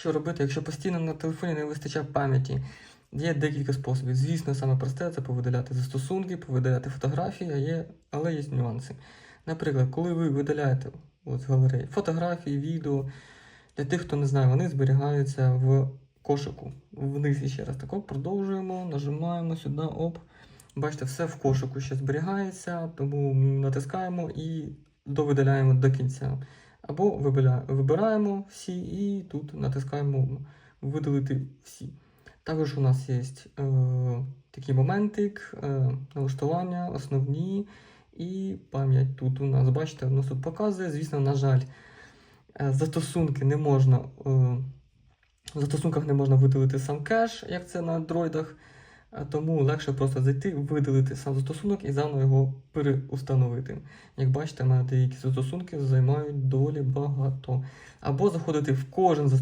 Що робити, якщо постійно на телефоні не вистачає пам'яті? Є декілька способів. Звісно, саме просте це повидаляти застосунки, повидаляти фотографії, є, але є нюанси. Наприклад, коли ви видаляєте от з галереї фотографії, відео, для тих, хто не знає, вони зберігаються в кошику. Вниз ще раз тако продовжуємо, нажимаємо сюди, оп. Бачите, все в кошику ще зберігається, тому натискаємо і довидаляємо до кінця. Або вибираємо всі і тут натискаємо видалити всі. Також у нас є е, такий моментик, е, налаштування, основні і пам'ять. Тут у нас, бачите, воно тут показує. Звісно, на жаль, е, застосунки не можна. Е, в застосунках не можна видалити сам кеш, як це на андроїдах. Е, Тому легше просто зайти, видалити сам застосунок і заново його переустановити. Як бачите, мене деякі застосунки займають доволі багато. Або заходити в кожен застосунок.